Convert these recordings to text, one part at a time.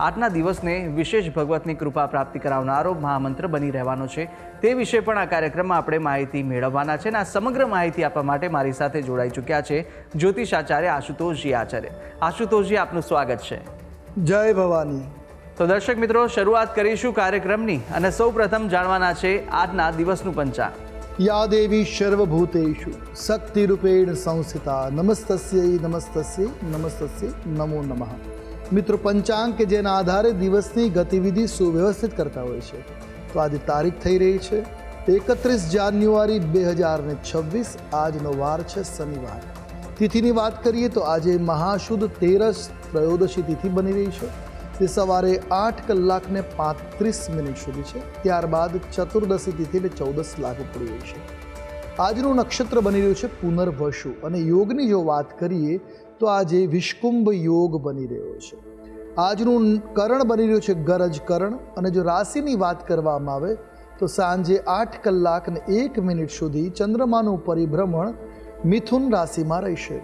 આજના દિવસને વિશેષ ભગવતની કૃપા પ્રાપ્તિ કરાવનારો મહામંત્ર બની રહેવાનો છે. તે વિશે પણ આ કાર્યક્રમમાં આપણે માહિતી મેળવવાના છે અને આ સમગ્ર માહિતી આપવા માટે મારી સાથે જોડાઈ ચૂક્યા છે જ્યોતિષ આચાર્ય આશુતોષજી આચાર્ય. આશુતોષજી આપનું સ્વાગત છે. જય ભવાની. તો દર્શક મિત્રો શરૂઆત કરીશું કાર્યક્રમની અને સૌ પ્રથમ જાણવાના છે આજના દિવસનું પંચાંગ. યા દેવી સર્વભૂતેષુ શક્તિરૂપેણ સંસ્થિતા નમસ્તસ્યૈ નમસ્ત નમસ્તસ્યૈ નમો નમઃ. મિત્રો પંચાંગ કે જેના આધારે દિવસની ગતિવિધિ સુવ્યવસ્થિત કરતા હોય છે. તો આજે તારીખ થઈ રહી છે. એકત્રીસ જાન્યુઆરી બે હજાર ને છવ્વીસ, આજનો વાર છે શનિવાર. તિથિની વાત કરીએ તો આજે મહાશુદ્ધ તેરસ ત્રયોદશી તિથિ બની રહી છે. તે સવારે આઠ કલાકને પાંત્રીસ મિનિટ સુધી છે. ત્યારબાદ ચતુર્દશી તિથિને ચૌદસ લાગુ પડી રહી છે. આજનું નક્ષત્ર બની રહ્યું છે પુનર્વસુ. અને યોગની જો વાત કરીએ તો આજે વિષ્કુંભ યોગ બની રહ્યો છે. આજનું કરણ બની રહ્યું છે ગરજ કરણ અને જો રાશિની વાત કરવામાં આવે તો સાંજે આઠ કલાક ને એક મિનિટ સુધી ચંદ્રમાનું પરિભ્રમણ મિથુન રાશિમાં રહેશે.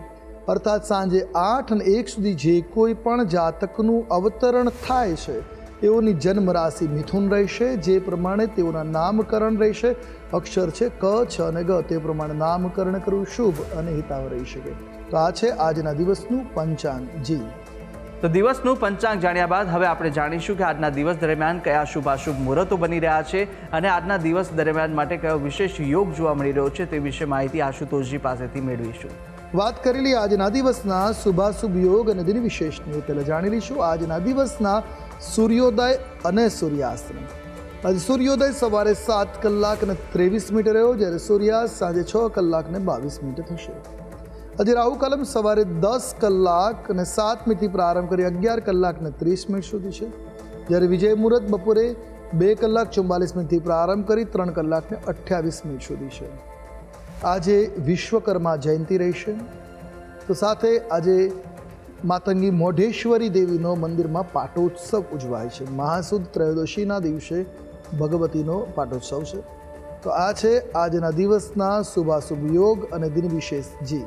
અર્થાત સાંજે આઠ અને એક સુધી જે કોઈ પણ જાતકનું અવતરણ થાય છે તેઓની જન્મ રાશિ મિથુન રહેશે, જે પ્રમાણે તેઓના નામકરણ રહેશે. અક્ષર છે ક, છ અને ગ, તે પ્રમાણે નામકરણ કરવું શુભ અને હિતાવ રહી શકે. તો આ છે આજના દિવસનું પંચાંગ જી. તો દિવસનું પંચાંગ જાણ્યા બાદ હવે આપણે જાણીશું કે આજના દિવસ દરમિયાન કયા શુભાશુભ મુહૂર્તો બની રહ્યા છે અને આજના દિવસ દરમિયાન માટે કયો વિશેષ યોગ જોવા મળી રહ્યો છે તે વિશે માહિતી આશુતોષજી પાસેથી મેળવીશું. વાત કરેલી આજના દિવસના શુભાશુભ યોગ અને દિન વિશેષની પહેલાં જાણી લઈશું. આજના દિવસના સૂર્યોદય અને સૂર્યાસ્તનું આજે સૂર્યોદય સવારે સાત કલાક અને ત્રેવીસ મિનિટ રહ્યો. જ્યારે સૂર્યાસ્ત સાંજે છ કલાક ને બાવીસ મિનિટ થશે. આજે રાહુ કલમ સવારે દસ કલાક અને સાત મિનિટથી પ્રારંભ કરી અગિયાર કલાક ને ત્રીસ મિનિટ સુધી છે. જ્યારે વિજય મુહૂર્ત બપોરે બે કલાક ચુમ્માલીસ મિનિટથી પ્રારંભ કરી ત્રણ કલાકને અઠ્યાવીસ મિનિટ સુધી છે. આજે વિશ્વકર્મા જયંતિ રહેશે તો સાથે આજે માતંગી મોઢેશ્વરી દેવીનો મંદિરમાં પાટોત્સવ ઉજવાય છે. મહાસુદ ત્રયોદશીના દિવસે ભગવતીનો પાટોત્સવ છે. તો આ છે આજના દિવસના શુભાશુભ યોગ અને દિન વિશેષ જી.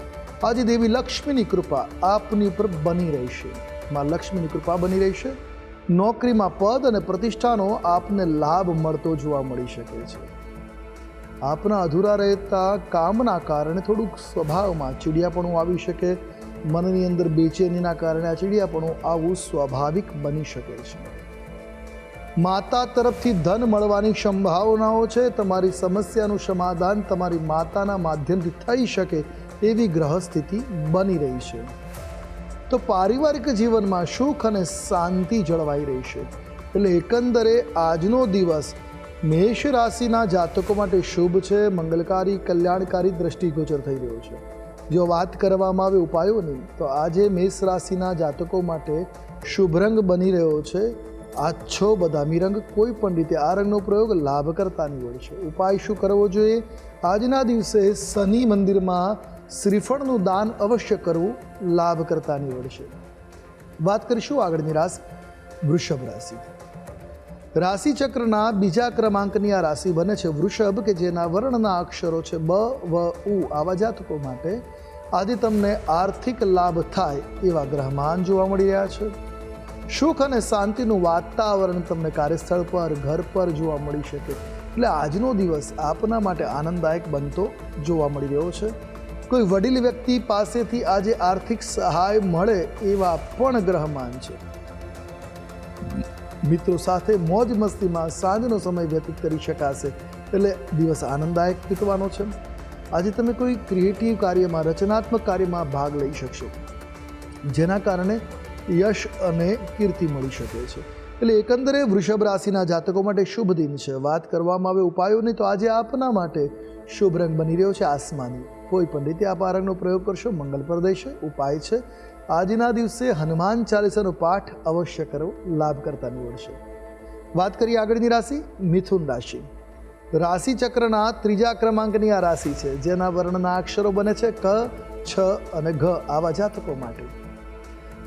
આજે દેવી લક્ષ્મીની કૃપા આપની ઉપર બની રહેશે માં લક્ષ્મીની કૃપા બની રહેશે નોકરીમાં પદ અને પ્રતિષ્ઠાનો આપને લાભ મળતો જોવા મળી શકે છે. આપના અધૂરા રહેતા કામના કારણે થોડુંક સ્વભાવમાં ચીડિયાપણું આવી શકે. મનની અંદર બેચેનીના કારણે આ ચીડિયાપણું આવવું સ્વાભાવિક બની શકે છે. માતા તરફથી ધન મળવાની સંભાવનાઓ છે. તમારી સમસ્યાનું સમાધાન તમારી માતાના માધ્યમથી થઈ શકે. એવી ગ્રહ સ્થિતિ બની રહી છે. તો પારિવારિક જીવનમાં સુખ અને શાંતિ જળવાઈ રહી છે. એટલે એકંદરે આજનો દિવસ મેષ રાશિના જાતકો માટે શુભ છે, મંગલકારી, કલ્યાણકારી દ્રષ્ટિગોચર થઈ રહ્યો છે. જો વાત કરવામાં આવે ઉપાયોની, તો આજે મેષ રાશિના જાતકો માટે શુભ રંગ બની રહ્યો છે. આછો બદામી રંગ કોઈ પણ રીતે આ રંગનો પ્રયોગ લાભકર્તા નીવડશે ઉપાય શું કરવો જોઈએ? આજના દિવસે શનિ મંદિરમાં શ્રીફળનું દાન અવશ્ય કરવું લાભકર્તા નીવડશે વાત કરીશું આગળની રાશિ, વૃષભ રાશિ રાશિચક્રના બીજા ક્રમાંકની આ રાશિ બને છે વૃષભ કે જેના વર્ણના અક્ષરો છે બ, વ, ઉ. આવા જાતકો માટે આજે તમને આર્થિક લાભ થાય એવા ગ્રહમાન જોવા મળી રહ્યા છે. સુખ અને શાંતિનું વાતાવરણ તમને કાર્યસ્થળ પર, ઘર પર જોવા મળી શકે. એટલે આજનો દિવસ આપના માટે આનંદદાયક બનતો જોવા મળી રહ્યો છે. કોઈ વડીલ વ્યક્તિ પાસેથી આજે આર્થિક સહાય મળે એવા પણ ગ્રહમાન છે. મિત્રો સાથે મોજ મસ્તીમાં સાંજનો સમય વ્યતીત કરી શકાશે એટલે દિવસ આનંદદાયક વીતવાનો છે. આજે તમે કોઈ ક્રિએટિવ કાર્યમાં, રચનાત્મક કાર્યમાં ભાગ લઈ શકશો, જેના કારણે યશ અને કીર્તિ મળી શકે છે. એટલે એકંદરે વૃષભ રાશિના જાતકો માટે શુભ દિન છે. વાત કરવામાં આવે ઉપાયોની તો આજે આપના માટે શુભ રંગ બની રહ્યો છે આસમાની. કોઈ પણ રીતે આ પારંગનો પ્રયોગ કરશો? મંગલપ્રદ છે ઉપાય છે. આજના દિવસે હનુમાન ચાલીસાનો પાઠ અવશ્ય કરવો લાભકર્તા નીવડશે. વાત કરીએ આગળની રાશિ, મિથુન રાશિ. રાશિ ચક્રના ત્રીજા ક્રમાંકની આ રાશિ છે, જેના વર્ણના અક્ષરો બને છે ક, છ અને ઘ, આવા જાતકો માટે.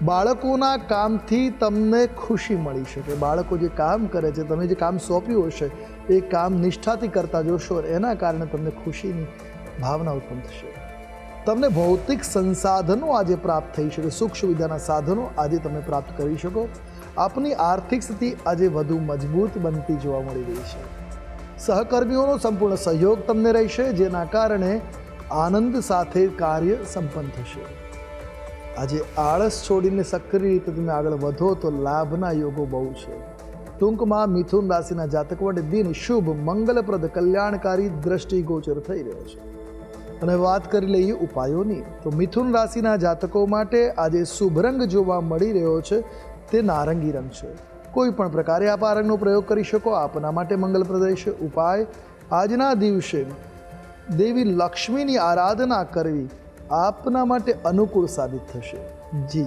બાળકોના કામથી તમને ખુશી મળી શકે. બાળકો જે કામ કરે છે, તમે જે કામ સોંપ્યું હશે, એ કામ નિષ્ઠાથી કરતા જોશો એના કારણે તમને ખુશીની ભાવના ઉત્પન્ન થશે. તમને ભૌતિક સંસાધનો આજે પ્રાપ્ત થઈ શકે. સુખ સુવિધાના સાધનો આજે તમે પ્રાપ્ત કરી શકો. આપની આર્થિક સ્થિતિ આજે વધુ મજબૂત બનતી જોવા મળી રહી છે. સહકર્મીઓનો સંપૂર્ણ સહયોગ તમને રહેશે, જેના કારણે આનંદ સાથે કાર્ય સંપન્ન થશે. આજે આળસ છોડીને સક્રિય રીતે તમે આગળ વધો તો લાભના યોગો બહુ છે. ટૂંકમાં મિથુન રાશિના જાતક વડે દિન શુભ, મંગલપ્રદ, કલ્યાણકારી દ્રષ્ટિગોચર થઈ રહ્યો છે. અને વાત કરી લઈએ ઉપાયોની. તો મિથુન રાશિના જાતકો માટે આજે શુભ રંગ જોવા મળી રહ્યો છે. તે નારંગી રંગ છે. કોઈ પણ પ્રકારે આપ આ રંગનો પ્રયોગ કરી શકો. આપના માટે મંગલપ્રદ રહેશે ઉપાય. આજના દિવસે દેવી લક્ષ્મીની આરાધના કરવી આપના માટે અનુકૂળ સાબિત થશે. જી.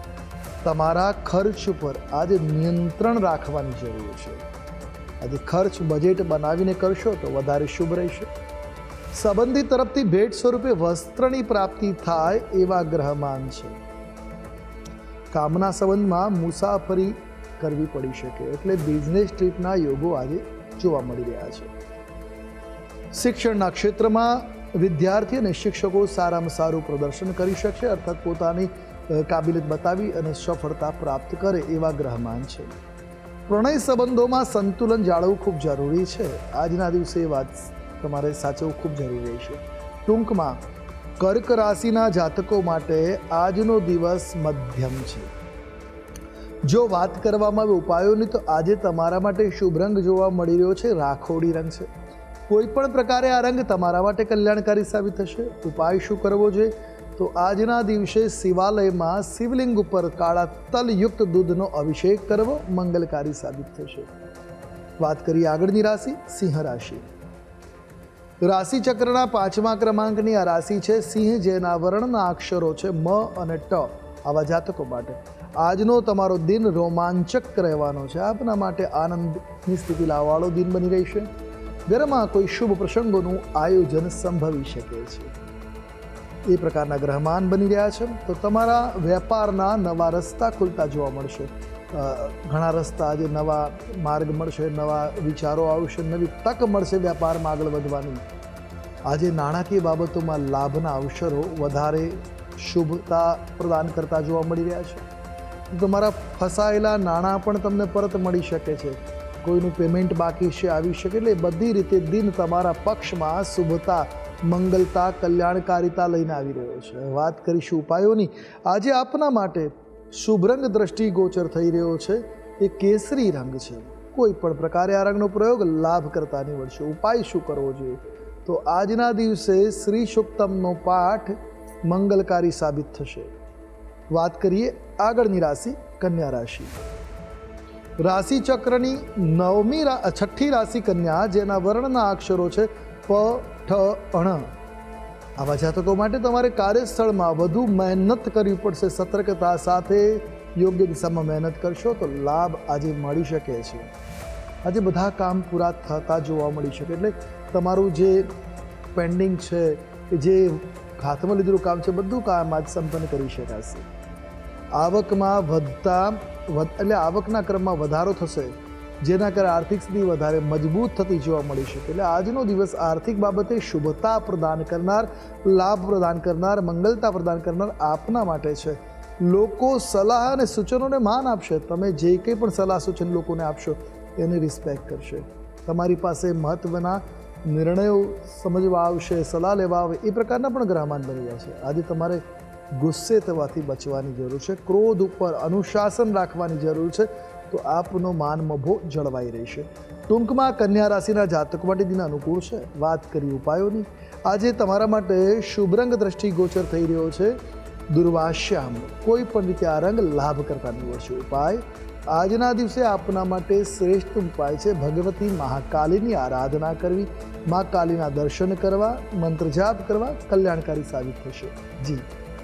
તમારા ખર્ચ ઉપર આજે નિયંત્રણ રાખવાની જરૂર છે. આજે ખર્ચ બજેટ બનાવીને કરશો તો વધારે શુભ રહેશે. સંબંધી તરફથી ભેટ સ્વરૂપે વસ્ત્રની પ્રાપ્તિ થાય એવા ગ્રહમાન છે. કામના સંબંધમાં મુસાફરી કરવી પડી શકે એટલે બિઝનેસ ટ્રીપના યોગો આજે જોવા મળી રહ્યા છે. શિક્ષણના ક્ષેત્રમાં વિદ્યાર્થી અને શિક્ષકો સારામાં સારું પ્રદર્શન કરી શકશે, અર્થાત પોતાની કાબિલિયત બતાવી અને સફળતા પ્રાપ્ત કરે એવા ગ્રહમાન છે. પ્રણય સંબંધોમાં સંતુલન જાળવવું ખૂબ જરૂરી છે. આજના દિવસે એ વાત તમારે સાચવવું ખૂબ જરૂરી છે. ટૂંકમાં, કર્ક રાશિના જાતકો માટે આજનો દિવસ મધ્યમ છે. જો વાત કરવામાં આવે ઉપાયોની, તો આજે તમારા માટે શુભ રંગ જોવા મળી રહ્યો છે. રાખોડી રંગ છે. કોઈ પણ પ્રકારે આ રંગ તમારા માટે કલ્યાણકારી સાબિત થશે. ઉપાય શું કરવો જોઈએ? તો આજના દિવસે શિવાલયમાં શિવલિંગ ઉપર કાળા તલયુક્ત દૂધનો અભિષેક કરવો મંગલકારી સાબિત થશે. વાત કરીએ આગળની રાશિ, સિંહ રાશિ. રાશિ ચક્રના પાંચમા ક્રમાંકની આ રાશિ છે સિંહ, જેના વર્ણના અક્ષરો છે મ અને ટ. આવા જાતકો માટે. આજનો તમારો દિન રોમાંચક રહેવાનો છે. આપના માટે આનંદની સ્થિતિ લાવવાળો દિન બની રહેશે. ઘરમાં કોઈ શુભ પ્રસંગોનું આયોજન સંભવી શકે છે. એ પ્રકારના ગ્રહમાન બની રહ્યા છે. તો તમારા વેપારના નવા રસ્તા ખુલતા જોવા મળશે. ઘણા રસ્તા આજે નવા માર્ગ મળશે, નવા વિચારો આવશે, નવી તક મળશે વેપારમાં આગળ વધવાની. આજે નાણાકીય બાબતોમાં લાભના અવસરો વધારે શુભતા પ્રદાન કરતા જોવા મળી રહ્યા છે. તમારા ફસાયેલા નાણાં પણ તમને પરત મળી શકે છે. કોઈનું પેમેન્ટ બાકી છે, આવી શકે એટલે બધી રીતે દિન તમારા પક્ષમાં શુભતા મંગલતા કલ્યાણકારિતા લઈને આવી રહ્યો છે. વાત કરીશું ઉપાયોની. આજે આપના માટે શુભરંગ દ્રષ્ટિગોચર થઈ રહ્યો છે. એ કેસરી રંગ છે. કોઈ પણ પ્રકારે આ રંગનો પ્રયોગ લાભ કરતા નીવડશે. ઉપાય શું કરવો જોઈએ? તો આજના દિવસે શ્રી સુક્તમનો પાઠ મંગલકારી સાબિત થશે. વાત કરીએ આગળની રાશિ, કન્યા રાશિ. રાશિ ચક્રની નવમી છઠ્ઠી રાશિ કન્યા, જેના વર્ણના અક્ષરો છે પ ઠ, અણ. આવા જાતકો માટે તમારે કાર્યસ્થળમાં વધુ મહેનત કરવી પડશે. સતર્કતા સાથે યોગ્ય દિશામાં મહેનત કરશો તો લાભ આજે મળી શકે છે. આજે બધા કામ પૂરા થતા જોવા મળી શકે. એટલે તમારું જે પેન્ડિંગ છે કે જે હાથમાં લીધેલું કામ છે, બધું કામ આજ સંપન્ન કરી શકાશે. આવકમાં વધતા, વધ- એટલે આવકના ક્રમમાં વધારો થશે. જેના કારણે આર્થિક સ્થિતિ વધારે મજબૂત થતી જોવા મળી શકે એટલે આજનો દિવસ આર્થિક બાબતે શુભતા પ્રદાન કરનાર, લાભ પ્રદાન કરનાર, મંગલતા પ્રદાન કરનાર આપના માટે છે. લોકો સલાહ અને સૂચનોને માન આપશે. તમે જે કંઈ પણ સલાહ સૂચન લોકોને આપશો, એને રિસ્પેક્ટ કરશે. તમારી પાસે મહત્ત્વના નિર્ણયો સમજવા આવશે, સલાહ લેવા આવે, એ પ્રકારના પણ ગ્રહમાન બની ગયા છે. આજે તમારે ગુસ્સે થવાથી બચવાની જરૂર છે. ક્રોધ ઉપર અનુશાસન રાખવાની જરૂર છે. તો આપનો માન મભો જળવાઈ રહેશે. ટૂંકમાં કન્યા રાશિના જાતકો માટે દિન અનુકૂળ છે. વાત કરી ઉપાયોની. આજે તમારા માટે શુભ રંગ દ્રષ્ટિગોચર થઈ રહ્યો છે. દુર્વાશ્યામ, કોઈ પણ રીતે આ રંગ લાભ કરતા નીવડશે ઉપાય. આજના દિવસે આપના માટે શ્રેષ્ઠ ઉપાય છે ભગવતી મહાકાલીની આરાધના કરવી. મા કાલીના દર્શન કરવા, મંત્ર જાપ કરવા કલ્યાણકારી સાબિત થશે. જી.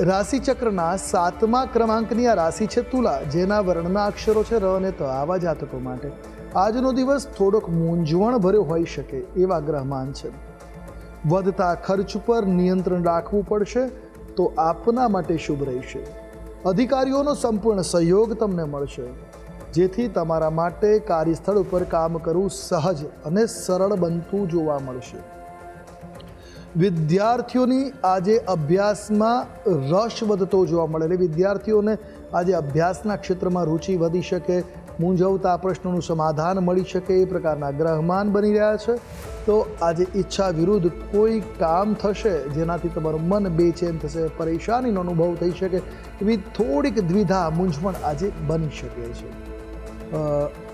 રાશિ ચક્રના સાતમા ક્રમાંકની આ રાશિ છે તુલા, જેના વર્ણના અક્ષરો છે ર અને ત, આવા જાતકો માટે. આજનો દિવસ થોડોક મૂંઝવણ ભર્યો હોઈ શકે એવા ગ્રહમાન છે. વધતા ખર્ચ પર નિયંત્રણ રાખવું પડશે તો આપના માટે શુભ રહેશે. અધિકારીઓનો સંપૂર્ણ સહયોગ તમને મળશે. જેથી તમારા માટે કાર્યસ્થળ ઉપર કામ કરવું સહજ અને સરળ બનતું જોવા મળશે. વિદ્યાર્થીઓની આજે અભ્યાસમાં રસ વધતો જોવા મળે એટલે વિદ્યાર્થીઓને આજે અભ્યાસના ક્ષેત્રમાં રુચિ વધી શકે, મૂંઝવતા પ્રશ્નોનું સમાધાન મળી શકે એ પ્રકારના ગ્રહમાન બની રહ્યા છે. તો આજે ઈચ્છા વિરુદ્ધ કોઈ કામ થશે જેનાથી તમારું મન બેચેન થશે, પરેશાનીનો અનુભવ થઈ શકે એવી થોડીક દ્વિધા, મૂંઝવણ આજે બની શકે છે.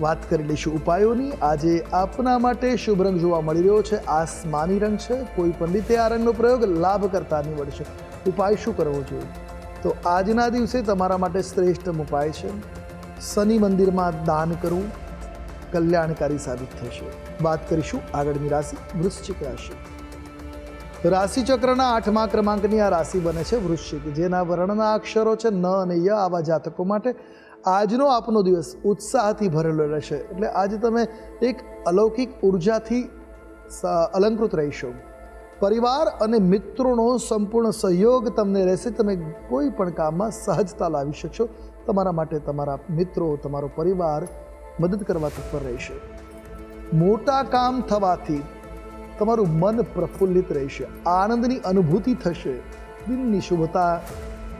વાત કરી લઈશું ઉપાયોની. આજે આપના માટે શુભ રંગ જોવા મળી રહ્યો છે. આસમાની રંગ છે. કોઈ પણ રીતે આ રંગનો પ્રયોગ લાભ કરતા નીવડશે. ઉપાય શું કરવો જોઈએ? તો આજના દિવસે તમારા માટે શ્રેષ્ઠ ઉપાય છે. શનિ મંદિરમાં દાન કરવું કલ્યાણકારી સાબિત થશે. વાત કરીશું આગળની રાશિ, વૃશ્ચિક રાશિ. રાશિચક્રના આઠમા ક્રમાંકની આ રાશિ બને છે વૃશ્ચિક, જેના વર્ણના અક્ષરો છે ન અને ય આવા જાતકો માટે આજનો આપનો દિવસ ઉત્સાહથી ભરેલો રહેશે. એટલે આજે તમે એક અલૌકિક ઉર્જાથી અલંકૃત રહીશો. પરિવાર અને મિત્રોનો સંપૂર્ણ સહયોગ તમને રહેશે. તમે કોઈ પણ કામમાં સહજતા લાવી શકશો. તમારા માટે તમારા મિત્રો, તમારો પરિવાર મદદ કરવા તત્પર રહેશે. મોટા કામ થવાથી તમારું મન પ્રફુલ્લિત રહેશે. આનંદની અનુભૂતિ થશે. દિનની શુભતા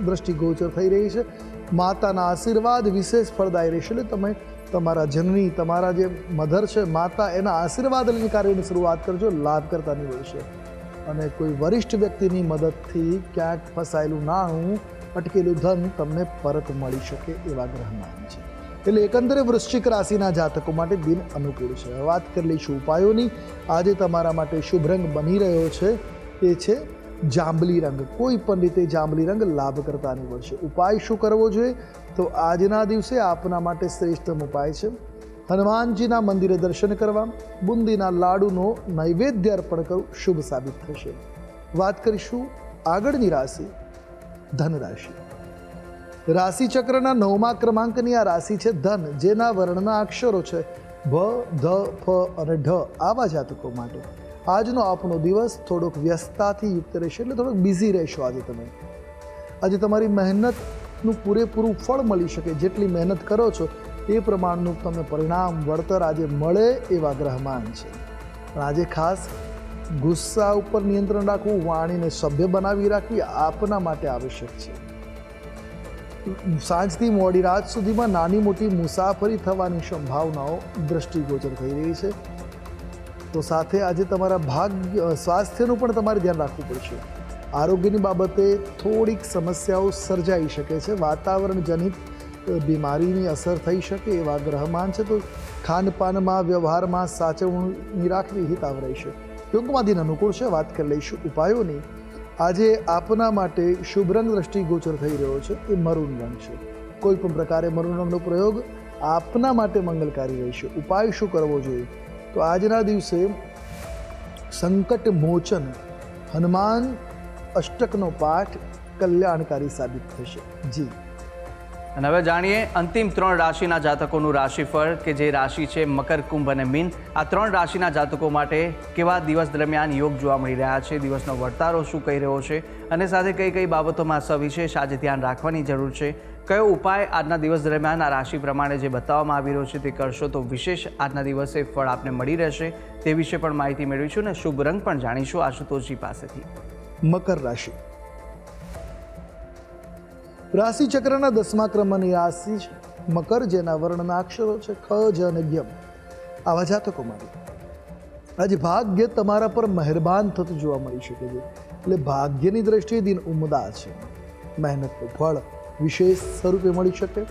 દ્રષ્ટિગોચર થઈ રહી છે. માતાના આશીર્વાદ વિશેષ ફળદાયી રહેશે. એટલે તમે તમારા જનની, તમારા જે મધર છે, માતા, એના આશીર્વાદ લઈને કાર્યની શરૂઆત કરજો, લાભ કરતા નીવડશે અને કોઈ વરિષ્ઠ વ્યક્તિની મદદથી ક્યાંક ફસાયેલું નાણું અટકેલું ધન તમને પરત મળી શકે એવા ગ્રહમાન છે એટલે એકંદરે વૃશ્ચિક રાશિના જાતકો માટે દિન અનુકૂળ છે. વાત કરી લઈશું ઉપાયોની. આજે તમારા માટે શુભ રંગ બની રહ્યો છે. એ છે જાંબલી રંગ. કોઈ પણ રીતે જાંબલી રંગ લાભ કરતા નીવડશે ઉપાય શું કરવો જોઈએ? તો આજના દિવસે આપના માટે શ્રેષ્ઠમ ઉપાય છે. હનુમાનજીના મંદિરે દર્શન કરવા, બુંદીના લાડુનો નૈવેદ્ય અર્પણ કરવું શુભ સાબિત થશે. વાત કરીશું આગળની રાશિ ધન રાશિ રાશિ ચક્રના નવમા ક્રમાંકની આ રાશિ છે ધન, જેના વર્ણના અક્ષરો છે ભ, ધ, ફ અને ઢ આવા જાતકો માટે. આજનો આપણો દિવસ થોડોક વ્યસ્તતાથી યુક્ત રહેશે એટલે થોડોક બિઝી રહેશો આજે તમે. આજે તમારી મહેનતનું પૂરેપૂરું ફળ મળી શકે. જેટલી મહેનત કરો છો, એ પ્રમાણનું તમને પરિણામ વળતર આજે મળે એવા ગ્રહમાન છે. પણ આજે ખાસ ગુસ્સા ઉપર નિયંત્રણ રાખવું, વાણીને સભ્ય બનાવી રાખવી આપના માટે આવશ્યક છે. સાંજથી મોડી રાત સુધીમાં નાની મોટી મુસાફરી થવાની સંભાવનાઓ દ્રષ્ટિગોચર થઈ રહી છે. તો સાથે આજે તમારા ભાગ્ય, સ્વાસ્થ્યનું પણ તમારે ધ્યાન રાખવું પડશે. આરોગ્યની બાબતે થોડીક સમસ્યાઓ સર્જાઈ શકે છે. વાતાવરણ જનિત બીમારીની અસર થઈ શકે એવા ગ્રહમાન છે. તો ખાનપાનમાં, વ્યવહારમાં સાચવણી રાખવી હિતાવ રહેશે ટૂંકમાં દિન અનુકૂળ છે. વાત કરી લઈશું ઉપાયોની. આજે આપના માટે શુભ રંગ દ્રષ્ટિગોચર થઈ રહ્યો છે. એ મરૂન રંગ છે. કોઈ પણ પ્રકારે મરૂન રંગનો પ્રયોગ આપના માટે મંગલકારી રહેશે. ઉપાય શું કરવો જોઈએ? તો આજના દિવસે સંકટ મોચન હનુમાન અષ્ટકનો પાઠ કલ્યાણકારી સાબિત થશે. જી. અને હવે જાણીએ અંતિમ ત્રણ રાશિના જાતકોનું રાશિફળ કે જે રાશિ છે મકર, કુંભ અને મીન. આ ત્રણ રાશિના જાતકો માટે કેવા દિવસ દરમિયાન યોગ જોવા મળી રહ્યા છે, દિવસનો વર્તારો શું કહી રહ્યો છે, અને સાથે કઈ કઈ બાબતોમાં સવિશેષ આજે ધ્યાન રાખવાની જરૂર છે કયો ઉપાય આજના દિવસ દરમિયાન આ રાશિ પ્રમાણે જે બતાવવામાં આવી રહ્યો છે તે કરશો તો વિશેષ આજના દિવસે ફળ આપને મળી રહેશે તે વિશે પણ માહિતી મેળવીશું અને શુભ રંગ પણ જાણીશું આશુતોષજી પાસેથી. મકર રાશિ. રાશિ ચક્રના દસમા ક્રમની રાશિ છે. મકર જેના વર્ણના અક્ષરો છે ખ, જ અને જ્ઞમ આવા જાતકો માટે. આજે ભાગ્ય તમારા પર મહેરબાન થતું જોવા મળી શકે છે. એટલે ભાગ્યની દ્રષ્ટિએ દિન ઉમદા છે. મહેનતનું ફળ વિશેષ સ્વરૂપે મળી શકે?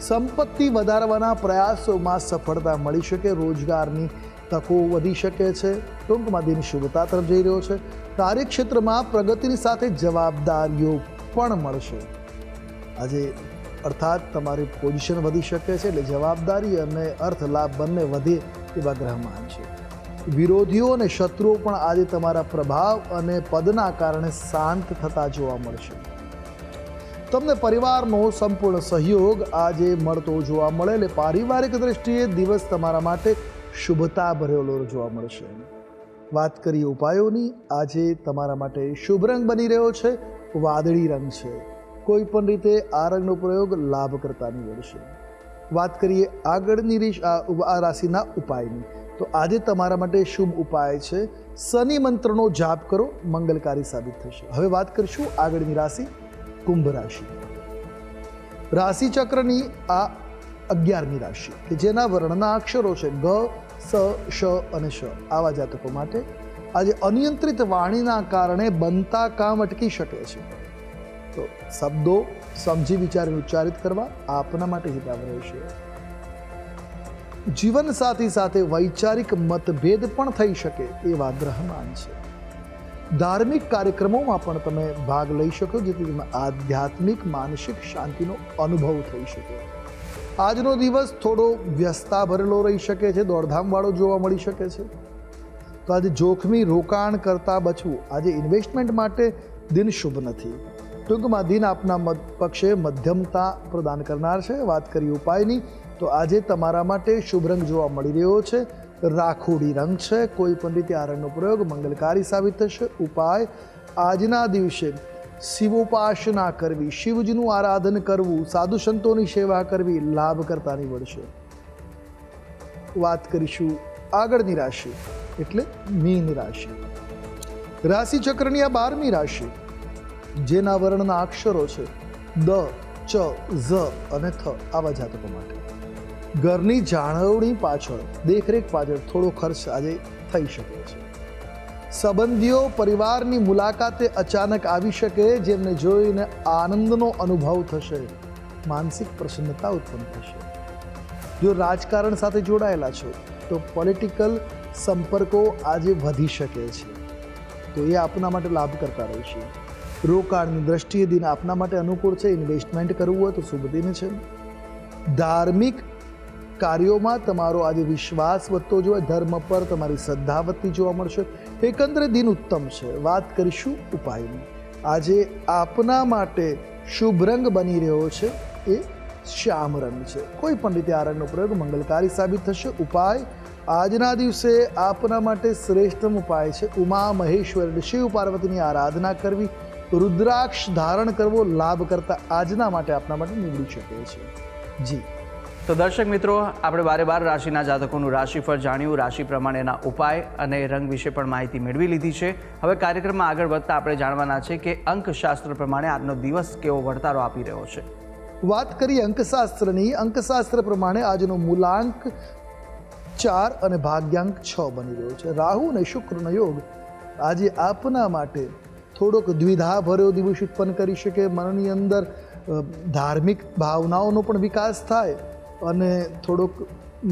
સંપત્તિ વધારવાના પ્રયાસોમાં સફળતા મળી શકે? રોજગારની તકો વધી શકે છે? ટૂંકમાં દિન શુભતા તરફ જઈ રહ્યો છે. કાર્યક્ષેત્રમાં પ્રગતિની સાથે જવાબદારીઓ પણ મળશે. આજે અર્થાત તમારી પોઝિશન વધી શકે છે એટલે જવાબદારી અને અર્થ લાભ બંને વધે એવા ગ્રહમાન છે. વિરોધીઓ અને શત્રુઓ પણ આજે તમારા પ્રભાવ અને પદના કારણે શાંત થતા જોવા મળશે. તમને પરિવારનો સંપૂર્ણ સહયોગ આજે મળતો જોવા મળે એટલે પારિવારિક દ્રષ્ટિએ દિવસ તમારા માટે શુભતા ભરેલો જોવા મળશે. વાત કરીએ ઉપાયોની, આજે તમારા માટે શુભ રંગ બની રહ્યો છે, વાદળી રંગ છે. કોઈ પણ રીતે આ રંગનો પ્રયોગ લાભ કરતા નીવડશે. વાત કરીએ આગળની રીશ આ રાશિના ઉપાયની. તો આજે તમારા માટે શુભ ઉપાય છે, શનિ મંત્રનો જાપ કરો, મંગલકારી સાબિત થશે. હવે વાત કરીશું આગળની રાશિ કુંભ રાશિ. રાશિ ચક્રની આ અગિયારમી રાશિ, કે જેના વર્ણના અક્ષરો છે ગ, સ, શ અને શ. આવા જાતકો માટે આજે અનિયંત્રિત વાણીના કારણે બનતા કામ અટકી શકે છે. તો શબ્દો સમજી વિચારીને ઉચ્ચારિત કરવા આપના માટે હિતાવ રહેશે. જીવન સાથી સાથે વૈચારિક મતભેદ પણ થઈ શકે એવા ગ્રહમાન છે. ધાર્મિક કાર્યક્રમોમાં પણ તમે ભાગ લઈ શકો, જેથી તમે આધ્યાત્મિક માનસિક શાંતિનો અનુભવ થઈ શકે. આજનો દિવસ થોડો વ્યસ્તા ભરેલો રહી શકે છે, દોડધામવાળો જોવા મળી શકે છે. તો આજે જોખમી રોકાણ કરતાં બચવું, આજે ઇન્વેસ્ટમેન્ટ માટે દિન શુભ નથી. ટૂંકમાં દિન આપના મત પક્ષે મધ્યમતા પ્રદાન કરનાર છે. વાત કરી ઉપાયની, તો આજે તમારા માટે શુભ રંગ જોવા મળી રહ્યો છે. રાખોડી રંગ છે. કોઈ પણ રીતે આ રંગનો પ્રયોગ મંગલકારી સાબિત થશે. ઉપાય, આજના દિવસે શિવોપાસના કરવી, શિવજીનું આરાધન કરવું, સાધુ સંતોની સેવા કરવી લાભ કરતા નીવડશે. વાત કરીશું આગળની રાશિ, એટલે મીન રાશિ. રાશિ ચક્રની આ બારમી રાશિ, જેના વર્ણના અક્ષરો છે દ, ચ, ઝ અને થ, આવા જાતકો માટે. ઘરની જાળવણી પાછળ દેખરેખ પાછળ થોડો ખર્ચ આજે થઈ શકે છે. સંબંધીઓ પરિવારની મુલાકાતે અચાનક આવી શકે જેમને જોઈને આનંદનો અનુભવ થશે, માનસિક પ્રસન્નતા ઉત્પન્ન થશે. જો રાજકારણ સાથે જોડાયેલા છો, તો પોલિટિકલ સંપર્કો આજે વધી શકે છે. તો એ આપના માટે લાભ કરતા રહેશે રોકાણની દ્રષ્ટિએ દિન આપના માટે અનુકૂળ છે, ઇન્વેસ્ટમેન્ટ કરવું હોય તો શુભ દિન છે. ધાર્મિક કાર્યોમાં તમારો આજે વિશ્વાસ વધતો જોઈએ ધર્મ પર તમારી શ્રદ્ધા વધતી જોવા મળશે, એકંદરે દિન ઉત્તમ છે. વાત કરીશું ઉપાયની. આજે આપના માટે શુભ રંગ બની રહ્યો છે, એ શ્યામ રંગ છે. કોઈ પણ રીતે આ રંગનો પ્રયોગ મંગલકારી સાબિત થશે. ઉપાય, આજના દિવસે આપના માટે શ્રેષ્ઠમ ઉપાય છે. ઉમા મહેશ્વર શિવ પાર્વતીની આરાધના કરવી, રુદ્રાક્ષ ધારણ કરવો, લાભ કરતા આજના માટે આપના માટે નીવડી શકે છે. જી. તો દર્શક મિત્રો, આપણે બારે બાર રાશિના જાતકોનું રાશિફળ જાણ્યું, રાશિ પ્રમાણેના ઉપાય અને રંગ વિશે પણ માહિતી મેળવી લીધી છે. હવે કાર્યક્રમમાં આગળ વધતા આપણે જાણવાના છે કે અંકશાસ્ત્ર પ્રમાણે આજનો દિવસ કેવો વળતારો આપી રહ્યો છે. વાત કરીએ અંકશાસ્ત્રની, અંકશાસ્ત્ર પ્રમાણે આજનો મૂલાંક ચાર અને ભાગ્યાંક છ બની રહ્યો છે. રાહુ અને શુક્રનો યોગ આજે આપના માટે થોડોક દ્વિધા ભર્યો દિવસ ઉત્પન્ન કરી શકે. મનની અંદર ધાર્મિક ભાવનાઓનો પણ વિકાસ થાય. અને થોડોક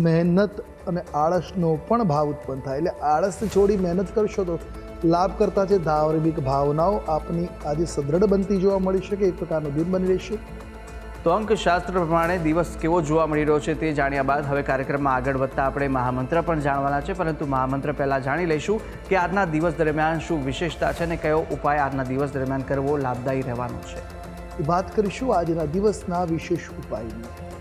મહેનત અને આળસનો પણ ભાવ ઉત્પન્ન થાય. એટલે આળસ છોડી મહેનત કરશો તો લાભ કરતા છે ધાર્મિક ભાવનાઓ. આપની આજે સદૃઢ બનતી જોવા મળી શકે એક પ્રકારનું દિન બની રહેશે. તો અંકશાસ્ત્ર પ્રમાણે દિવસ કેવો જોવા મળી રહ્યો છે તે જાણ્યા બાદ હવે કાર્યક્રમમાં આગળ વધતા આપણે મહામંત્ર પણ જાણવાના છે. પરંતુ મહામંત્ર પહેલાં જાણી લઈશું કે આજના દિવસ દરમિયાન શું વિશેષતા છે અને કયો ઉપાય આજના દિવસ દરમિયાન કરવો લાભદાયી રહેવાનો છે. વાત કરીશું આજના દિવસના વિશેષ ઉપાયની.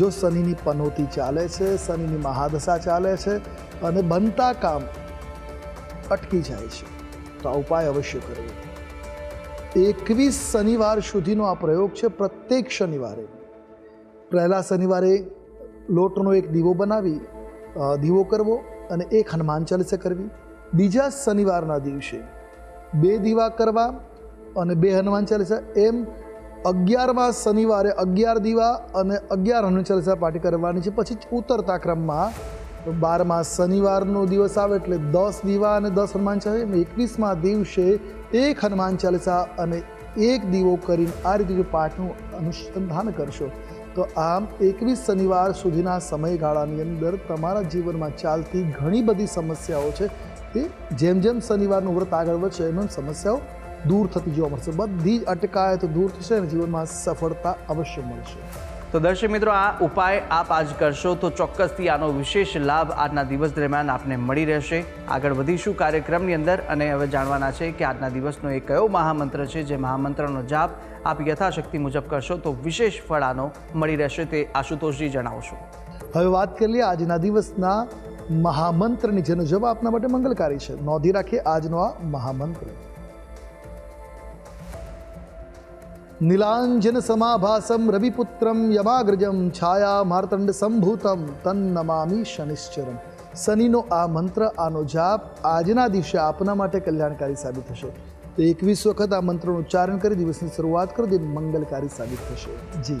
જો શનિની પનોતી ચાલે છે, શનિની મહાદશા ચાલે છે અને બનતા કામ અટકી જાય છે, તો આ ઉપાય અવશ્ય કરવો. એકવીસ શનિવાર સુધીનો આ પ્રયોગ છે, પ્રત્યેક શનિવારે. પહેલા શનિવારે લોટનો એક દીવો બનાવી દીવો કરવો અને એક હનુમાન ચાલીસા કરવી. બીજા શનિવારના દિવસે બે દીવા કરવા અને બે હનુમાન ચાલીસા. એમ અગિયારમાં શનિવારે અગિયાર દીવા અને અગિયાર હનુચાલીસા પાર્ટી કરવાની છે. પછી ઉતરતા ક્રમમાં બારમાં શનિવારનો દિવસ આવે એટલે દસ દીવા અને દસ હનુમાન ચાલીસા. એકવીસમાં દિવસે એક હનુમાન ચાલીસા અને એક દીવો કરીને આ રીતે જો પાઠનું અનુસંધાન કરશો, તો આમ એકવીસ શનિવાર સુધીના સમયગાળાની અંદર તમારા જીવનમાં ચાલતી ઘણી બધી સમસ્યાઓ છે. તે જેમ જેમ શનિવારનું વ્રત આગળ વધશે એમ સમસ્યાઓ દૂર થતી જોવા મળશે બધી જ અટકાયતો દૂર થશે અને જીવનમાં સફળતા અવશ્ય મળશે. તો દર્શક મિત્રો આ ઉપાય આપ આજ કરશો તો ચોક્કસથી આનો વિશેષ લાભ આજના દિવસ દરમિયાન આપને મળી રહેશે. આગળ વધીશું કાર્યક્રમની અંદર અને હવે જાણવાના છે કે આજના દિવસનો એ કયો મહામંત્ર છે જે મહામંત્રનો જાપ આપ યથાશક્તિ મુજબ કરશો તો વિશેષ ફળ આનો મળી રહેશે તે આશુતોષજી જણાવશો. હવે વાત કરી લઈએ આજના દિવસના મહામંત્રની જેનો જવાબ આપના માટે મંગલકારી છે. નોંધી રાખીએ આજનો આ મહામંત્ર. નીલાંજન સમાભાસમ રવિપુત્રમ યમાગ્રજમ છાયા માર્તંડ સંભૂતમ તન્નમામી શનિશ્ચરમ શનિનો આ મંત્ર આનો જાપ આજના દિવસે આપના માટે કલ્યાણકારી સાબિત થશે તો એકવીસ વખત આ મંત્રનું ઉચ્ચારણ કરી દિવસની શરૂઆત કરો દે મંગલકારી સાબિત થશે જી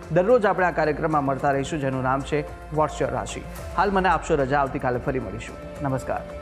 દરરોજ આપણે આ કાર્યક્રમમાં મળતા રહીશું, જેનું નામ છે વોટ્સ યોર રાશિ. હાલ મને આપશો રજા, આવતીકાલે ફરી મળીશું. નમસ્કાર.